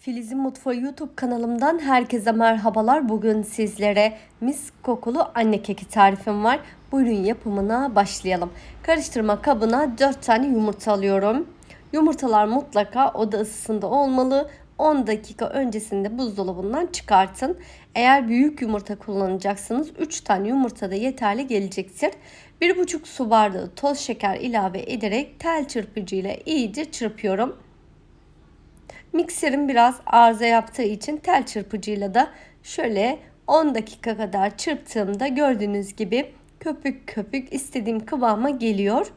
Filiz'in Mutfağı YouTube kanalımdan herkese merhabalar. Bugün sizlere mis kokulu anne keki tarifim var. Buyurun yapımına başlayalım. Karıştırma kabına 4 tane yumurta alıyorum. Yumurtalar mutlaka oda ısısında olmalı. 10 dakika öncesinde buzdolabından çıkartın. Eğer büyük yumurta kullanacaksınız 3 tane yumurta da yeterli gelecektir. 1,5 su bardağı toz şeker ilave ederek tel çırpıcıyla iyice çırpıyorum. Mikserim biraz arıza yaptığı için tel çırpıcıyla da şöyle 10 dakika kadar çırptığımda gördüğünüz gibi köpük köpük istediğim kıvama geliyor.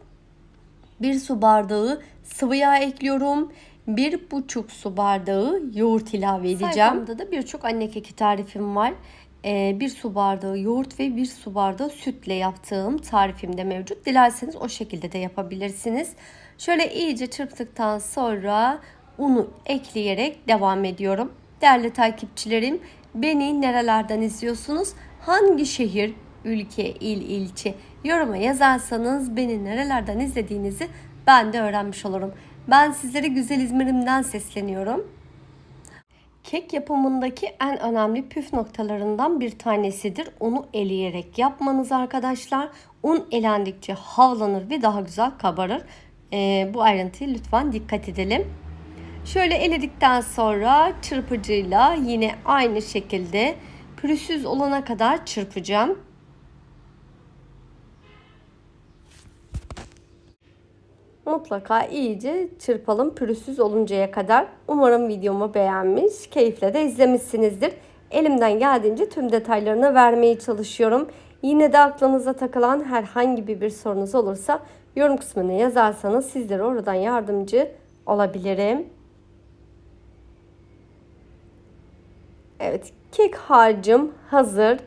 1 su bardağı sıvı yağ ekliyorum. 1,5 su bardağı yoğurt ilave edeceğim. Sayfamda da birçok anne keki tarifim var. Ee, bir su bardağı yoğurt ve bir su bardağı sütle yaptığım tarifimde mevcut. Dilerseniz o şekilde de yapabilirsiniz. Şöyle iyice çırptıktan sonra unu ekleyerek devam ediyorum. Değerli takipçilerim, beni nerelerden izliyorsunuz? Hangi şehir, ülke, il, ilçe yoruma yazarsanız beni nerelerden izlediğinizi ben de öğrenmiş olurum. Ben sizlere güzel İzmir'imden sesleniyorum. Kek yapımındaki en önemli püf noktalarından bir tanesidir. Unu eleyerek yapmanız arkadaşlar. Un elendikçe havlanır ve daha güzel kabarır. Ee, bu ayrıntıyı lütfen dikkat edelim. Şöyle eledikten sonra çırpıcıyla yine aynı şekilde pürüzsüz olana kadar çırpacağım. Mutlaka iyice çırpalım pürüzsüz oluncaya kadar. Umarım videomu beğenmiş, keyifle de izlemişsinizdir. Elimden geldiğince tüm detaylarını vermeye çalışıyorum. Yine de aklınıza takılan herhangi bir, bir sorunuz olursa yorum kısmına yazarsanız sizlere oradan yardımcı olabilirim. Evet, kek harcım hazır.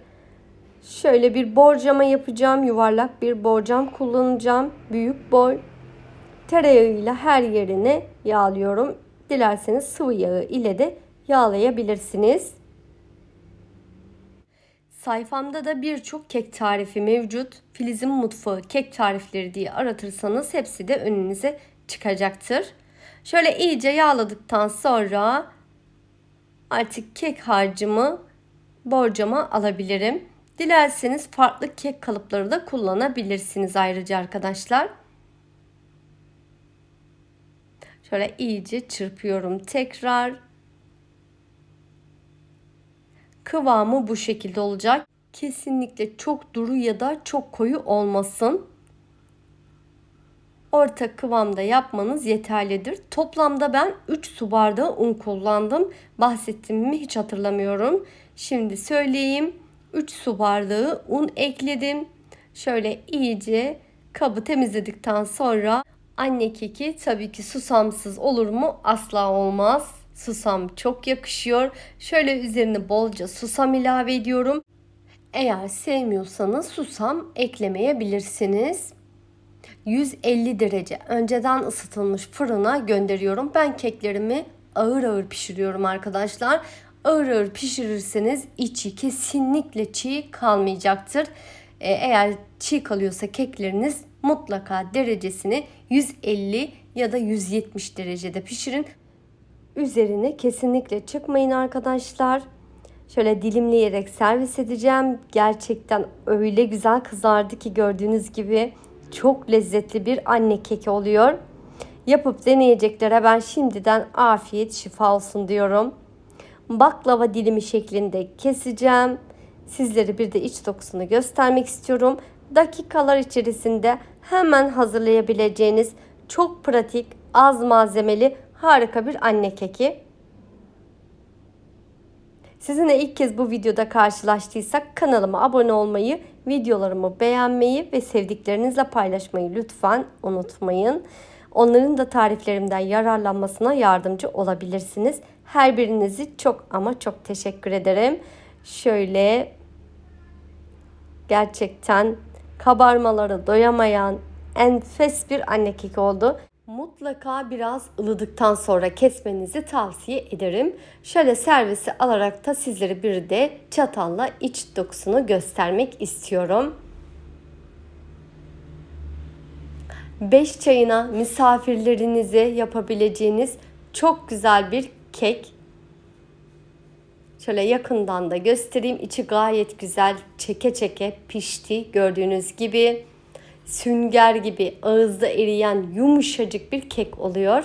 Şöyle bir borcama yapacağım. Yuvarlak bir borcam kullanacağım. Büyük boy. Tereyağıyla her yerine yağlıyorum. Dilerseniz sıvı yağı ile de yağlayabilirsiniz. Sayfamda da birçok kek tarifi mevcut. Filiz'in mutfağı kek tarifleri diye aratırsanız hepsi de önünüze çıkacaktır. Şöyle iyice yağladıktan sonra artık kek harcımı borcama alabilirim. Dilerseniz farklı kek kalıpları da kullanabilirsiniz ayrıca arkadaşlar. Şöyle iyice çırpıyorum tekrar. Kıvamı bu şekilde olacak. Kesinlikle çok duru ya da çok koyu olmasın. Orta kıvamda yapmanız yeterlidir. Toplamda ben 3 su bardağı un kullandım. Bahsettim mi hiç hatırlamıyorum. Şimdi söyleyeyim. 3 su bardağı un ekledim. Şöyle iyice kabı temizledikten sonra anne keki tabii ki susamsız olur mu? Asla olmaz. Susam çok yakışıyor. Şöyle üzerine bolca susam ilave ediyorum. Eğer sevmiyorsanız susam eklemeyebilirsiniz. 150 derece önceden ısıtılmış fırına gönderiyorum. Ben keklerimi ağır ağır pişiriyorum arkadaşlar. Ağır ağır pişirirseniz içi kesinlikle çiğ kalmayacaktır. Ee, eğer çiğ kalıyorsa kekleriniz mutlaka derecesini 150 ya da 170 derecede pişirin. Üzerine kesinlikle çıkmayın arkadaşlar. Şöyle dilimleyerek servis edeceğim. Gerçekten öyle güzel kızardı ki gördüğünüz gibi çok lezzetli bir anne keki oluyor. Yapıp deneyeceklere ben şimdiden afiyet şifa olsun diyorum. Baklava dilimi şeklinde keseceğim. Sizlere bir de iç dokusunu göstermek istiyorum. Dakikalar içerisinde hemen hazırlayabileceğiniz çok pratik, az malzemeli harika bir anne keki. Sizinle ilk kez bu videoda karşılaştıysak kanalıma abone olmayı, videolarımı beğenmeyi ve sevdiklerinizle paylaşmayı lütfen unutmayın. Onların da tariflerimden yararlanmasına yardımcı olabilirsiniz. Her birinizi çok ama çok teşekkür ederim. Şöyle gerçekten kabarmaları doyamayan enfes bir anne keki oldu. Mutlaka biraz ılıdıktan sonra kesmenizi tavsiye ederim. Şöyle servisi alarak da sizlere bir de çatalla iç dokusunu göstermek istiyorum. 5 çayına misafirlerinize yapabileceğiniz çok güzel bir kek. Şöyle yakından da göstereyim. İçi gayet güzel çeke çeke pişti. Gördüğünüz gibi sünger gibi ağızda eriyen yumuşacık bir kek oluyor.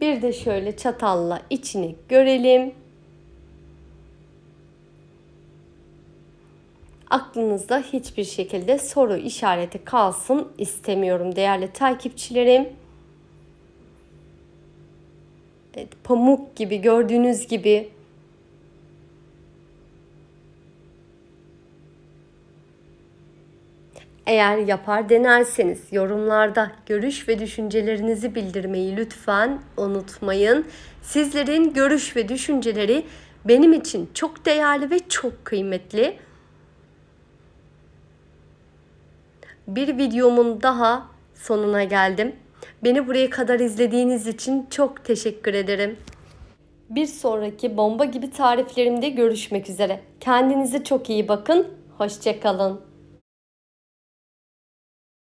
Bir de şöyle çatalla içini görelim. Aklınızda hiçbir şekilde soru işareti kalsın istemiyorum değerli takipçilerim. Evet, pamuk gibi gördüğünüz gibi Eğer yapar denerseniz yorumlarda görüş ve düşüncelerinizi bildirmeyi lütfen unutmayın. Sizlerin görüş ve düşünceleri benim için çok değerli ve çok kıymetli. Bir videomun daha sonuna geldim. Beni buraya kadar izlediğiniz için çok teşekkür ederim. Bir sonraki bomba gibi tariflerimde görüşmek üzere. Kendinize çok iyi bakın. Hoşçakalın.